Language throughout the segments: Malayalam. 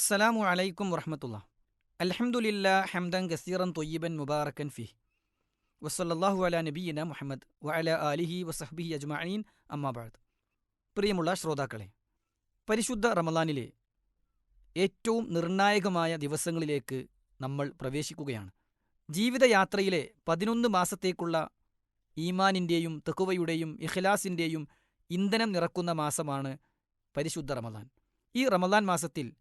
അസ്സലാമു അലൈക്കും വറഹമത്തുള്ള അലഹമുല്ല ഹംദൻ ഗസീറൻ തൊയ്യബൻ മുബാറക്കൻ ഫി. വസല്ലല്ലാഹു അല നബീന മുഹമ്മദ് വഅല അലിഹി വസഹ്ബിഹി അജ്മഈൻ. അമ്മാബാദ് പ്രിയമുള്ള ശ്രോതാക്കളെ പരിശുദ്ധ റമലാനിലെ ഏറ്റവും നിർണായകമായ ദിവസങ്ങളിലേക്ക് നമ്മൾ പ്രവേശിക്കുകയാണ്. ജീവിതയാത്രയിലെ പതിനൊന്ന് മാസത്തേക്കുള്ള ഈമാനിന്റെയും തെക്കുവയുടെയും ഇഖ്ലാസിന്റെയും ഇന്ധനം നിറക്കുന്ന മാസമാണ് പരിശുദ്ധ റമദാൻ. ഈ റമദാൻ മാസത്തിൽ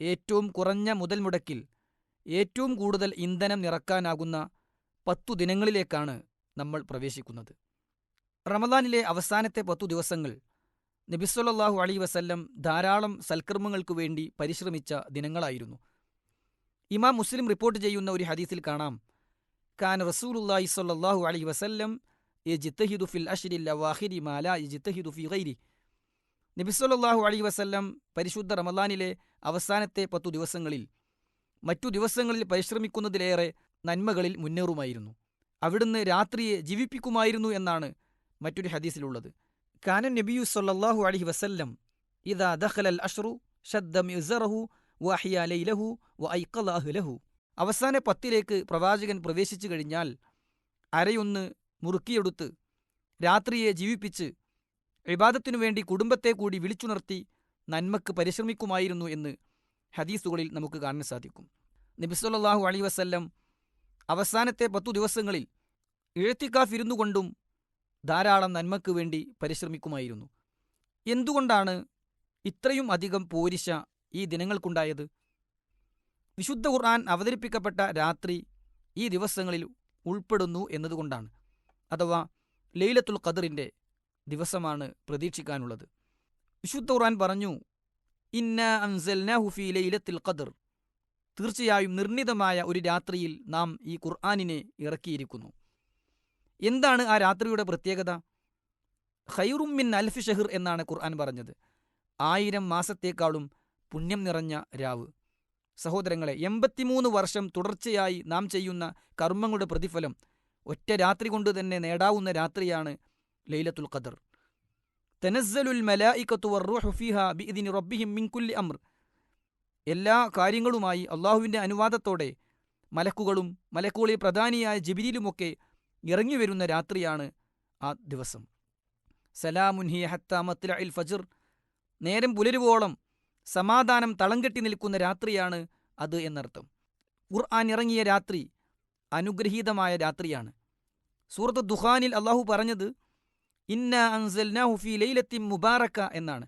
ഏറ്റവും കുറഞ്ഞ മുതൽ മുടക്കിൽ ഏറ്റവും കൂടുതൽ ഇന്ധനം നിറക്കാനാകുന്ന പത്തു ദിനങ്ങളിലേക്കാണ് നമ്മൾ പ്രവേശിക്കുന്നത്. റമദാനിലെ അവസാനത്തെ പത്തു ദിവസങ്ങൾ നബിസ്വല്ലാഹു അലൈ വസല്ലം ധാരാളം സൽക്കർമ്മങ്ങൾക്കു വേണ്ടി പരിശ്രമിച്ച ദിനങ്ങളായിരുന്നു. ഇമാം മുസ്ലിം റിപ്പോർട്ട് ചെയ്യുന്ന ഒരു ഹദീസിൽ കാണാം. കാൻ റസൂലുല്ലാഹി സ്വല്ലല്ലാഹു അലൈഹി വസല്ലം യജ്തഹിദു ഫിൽ അഷ്രിൽ അവാഖിരി മാലാ ലാ യജ്തഹിദു ഫി ഗൈരി. നബിസ്വല്ലാഹു അലൈഹി വസല്ലം പരിശുദ്ധ റമദാനിലെ അവസാനത്തെ പത്തു ദിവസങ്ങളിൽ മറ്റു ദിവസങ്ങളിൽ പരിശ്രമിക്കുന്നതിലേറെ നന്മകളിൽ മുന്നേറുമായിരുന്നു. അവിടുന്ന് രാത്രിയെ ജീവിപ്പിക്കുമായിരുന്നു എന്നാണ് മറ്റൊരു ഹദീസിലുള്ളത്. കാനൻ നബിയു സല്ലല്ലാഹു അലഹി വസല്ലം ഇദാ ദഹ്ലൽ അഷ്റു ഷദ്ദ മിസ്റഹു വഹിയ ലൈലഹു വഐഖല അഹ്ലഹു. അവസാന പത്തിലേക്ക് പ്രവാചകൻ പ്രവേശിച്ചു കഴിഞ്ഞാൽ അരയൊന്ന് മുറുക്കിയെടുത്ത് രാത്രിയെ ജീവിപ്പിച്ച് വിവാദത്തിനു വേണ്ടി കുടുംബത്തെ കൂടി വിളിച്ചുണർത്തി നന്മക്ക് പരിശ്രമിക്കുമായിരുന്നു എന്ന് ഹദീസുകളിൽ നമുക്ക് കാണാൻ സാധിക്കും. നബിസ്വല്ലാഹു അലി വസ്ല്ലം അവസാനത്തെ പത്തു ദിവസങ്ങളിൽ ഇഴത്തിക്കാഫിരുന്നു കൊണ്ടും ധാരാളം നന്മക്ക് വേണ്ടി പരിശ്രമിക്കുമായിരുന്നു. എന്തുകൊണ്ടാണ് ഇത്രയും അധികം പോരിശ ഈ ദിനങ്ങൾക്കുണ്ടായത്? വിശുദ്ധ ഖുർആൻ അവതരിപ്പിക്കപ്പെട്ട രാത്രി ഈ ദിവസങ്ങളിൽ ഉൾപ്പെടുന്നു എന്നതുകൊണ്ടാണ്. അഥവാ ലൈലത്തുൽ ഖദറിന്റെ ദിവസമാണ് പ്രതീക്ഷിക്കാനുള്ളത്. വിശുദ്ധ ഖുർആൻ പറഞ്ഞു അൻസൽനാഹു ഫീ ലൈലത്തിൽ ഖദർ. തീർച്ചയായും നിർണിതമായ ഒരു രാത്രിയിൽ നാം ഈ ഖുർആാനിനെ ഇറക്കിയിരിക്കുന്നു. എന്താണ് ആ രാത്രിയുടെ പ്രത്യേകത? ഖൈറുമിൻ അൽഫി ഷഹിർ എന്നാണ് ഖുർആൻ പറഞ്ഞത്. ആയിരം മാസത്തേക്കാളും പുണ്യം നിറഞ്ഞ രാവ്. സഹോദരങ്ങളെ എൺപത്തിമൂന്ന് വർഷം തുടർച്ചയായി നാം ചെയ്യുന്ന കർമ്മങ്ങളുടെ പ്രതിഫലം ഒറ്റ രാത്രി കൊണ്ട് തന്നെ നേടാവുന്ന രാത്രിയാണ് ലൈലത്തുൽ ഖദർ. തനസ്സലുൽ മലായിക്കത്തു വർറൂഹു ഫീഹ ബിഇദ്നി റബ്ബിഹിം മിൻകുല്ലി അംർ എല്ലാ കാര്യങ്ങളുമായി അള്ളാഹുവിന്റെ അനുവാദത്തോടെ മലക്കുകളും മലക്കുകളിൽ പ്രധാനിയായ ജബിരിലുമൊക്കെ ഇറങ്ങി വരുന്ന രാത്രിയാണ് ആ ദിവസം. സലാമുൻ ഹി മത്ല ഇൽ ഫജിർ. നേരം പുലരുവോളം സമാധാനം തളം കെട്ടി നിൽക്കുന്ന രാത്രിയാണ് അത് എന്നർത്ഥം. ഖുർആൻ ഇറങ്ങിയ രാത്രി അനുഗ്രഹീതമായ രാത്രിയാണ്. സൂറത്ത് ദുഹാനിൽ അള്ളാഹു പറഞ്ഞത് ഇന്ന അൻസൽനാഹു ഫി ലൈലത്തിൻ മുബാറക്ക എന്നാണ്.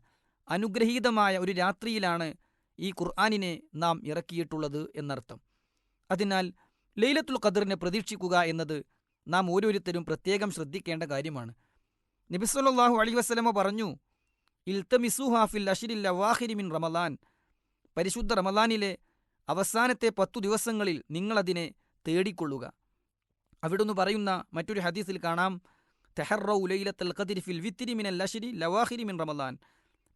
അനുഗ്രഹീതമായ ഒരു രാത്രിയിലാണ് ഈ ഖുർആാനിനെ നാം ഇറക്കിയിട്ടുള്ളത് എന്നർത്ഥം. അതിനാൽ ലൈലത്തുൽ ഖദറിനെ പ്രതീക്ഷിക്കുക എന്നത് നാം ഓരോരുത്തരും പ്രത്യേകം ശ്രദ്ധിക്കേണ്ട കാര്യമാണ്. നബിസ്വല്ലാഹു അലി വസ്ലമ പറഞ്ഞു ഇൽത്തമിസുഹാഫിൽ അഷിരില്ല വാഹിരി മിൻ റമലാൻ പരിശുദ്ധ റമലാനിലെ അവസാനത്തെ പത്തു ദിവസങ്ങളിൽ നിങ്ങളതിനെ തേടിക്കൊള്ളുക. അവിടുന്ന് പറയുന്ന മറ്റൊരു ഹദീസിൽ കാണാം മിനൽ ലവാഹിരി മിൻ റമദാൻ.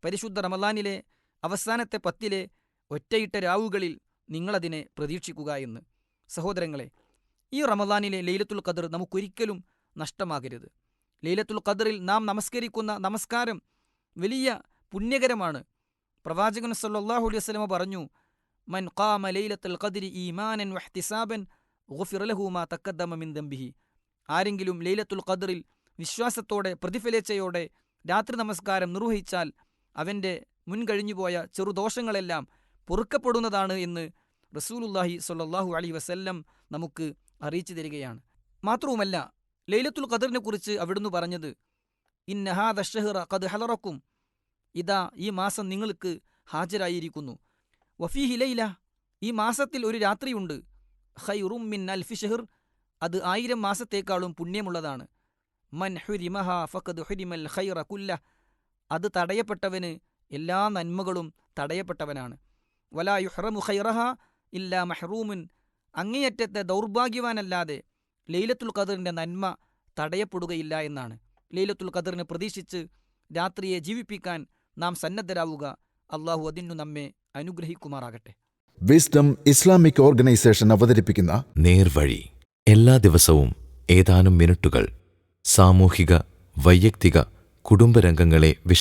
പരിശുദ്ധ റമലാനിലെ അവസാനത്തെ പത്തിലെ ഒറ്റയിട്ട രാവുകളിൽ നിങ്ങളതിനെ പ്രതീക്ഷിക്കുക എന്ന്. സഹോദരങ്ങളെ ഈ റമദാനിലെ ലൈലത്തുൽ ഖദർ നമുക്കൊരിക്കലും നഷ്ടമാകരുത്. ലൈലത്തുൽ ഖദറിൽ നാം നമസ്കരിക്കുന്ന നമസ്കാരം വലിയ പുണ്യകരമാണ്. പ്രവാചകൻ സല്ലാഹു അലൈഹി വസ്ലമ പറഞ്ഞു മൻ ഖാമ ലൈലത്തുൽ ഖദരി ഈമാനൻ വഹ്തിസാബൻ ഗുഫിറലഹുമാ തക്കദ്ദമ മിൻ ദംബിഹി. ആരെങ്കിലും ലൈലത്തുൽ ഖദറിൽ വിശ്വാസത്തോടെ പ്രതിഫലേച്ചയോടെ രാത്രി നമസ്കാരം നിർവഹിച്ചാൽ അവന്റെ മുൻകഴിഞ്ഞുപോയ ചെറുദോഷങ്ങളെല്ലാം പൊറുക്കപ്പെടുന്നതാണ് എന്ന് റസൂലുല്ലാഹി സ്വല്ലല്ലാഹു അലി വസല്ലം നമുക്ക് അറിയിച്ചു തരികയാണ്. മാത്രവുമല്ല ലൈലത്തുൽ ഖദറിനെ കുറിച്ച് അവിടുന്ന് പറഞ്ഞത് ഇന്നഹാദ ഷഹ്റ ഖദ് ഹലറക്കും. ഇതാ ഈ മാസം നിങ്ങൾക്ക് ഹാജരായിരിക്കുന്നു. വഫീഹി ലൈല. ഈ മാസത്തിൽ ഒരു രാത്രിയുണ്ട്. ഹൈറും മിൻ അൽഫി അത് ആയിരം മാസത്തേക്കാളും പുണ്യമുള്ളതാണ്. മൻ ഹുരിമഹ ഫഖദ് ഹുരിമൽ ഖൈറ കുല്ല. അത് തടയപ്പെട്ടവന് എല്ലാ നന്മകളും തടയപ്പെട്ടവനാണ്. വലാ യുഹ്റമു ഖൈറഹ ഇല്ലാ മെഹ്റൂമുൻ. അങ്ങേയറ്റത്തെ ദൗർഭാഗ്യവാനല്ലാതെ ലൈലത്തുൽ ഖദറിന്റെ നന്മ തടയപ്പെടുകയില്ല എന്നാണ്. ലൈലത്തുൽ ഖദറിനെ പ്രതീക്ഷിച്ച് രാത്രിയെ ജീവിപ്പിക്കാൻ നാം സന്നദ്ധരാവുക. അള്ളാഹു അതിനു നമ്മെ അനുഗ്രഹിക്കുമാറാകട്ടെ. വിസ്ഡം ഇസ്ലാമിക് ഓർഗനൈസേഷൻ അവതരിപ്പിക്കുന്ന നേർവഴി എല്ലാ ദിവസവും ഏതാനും മിനിറ്റുകൾ സാമൂഹിക വൈയക്തിക കുടുംബരംഗങ്ങളെ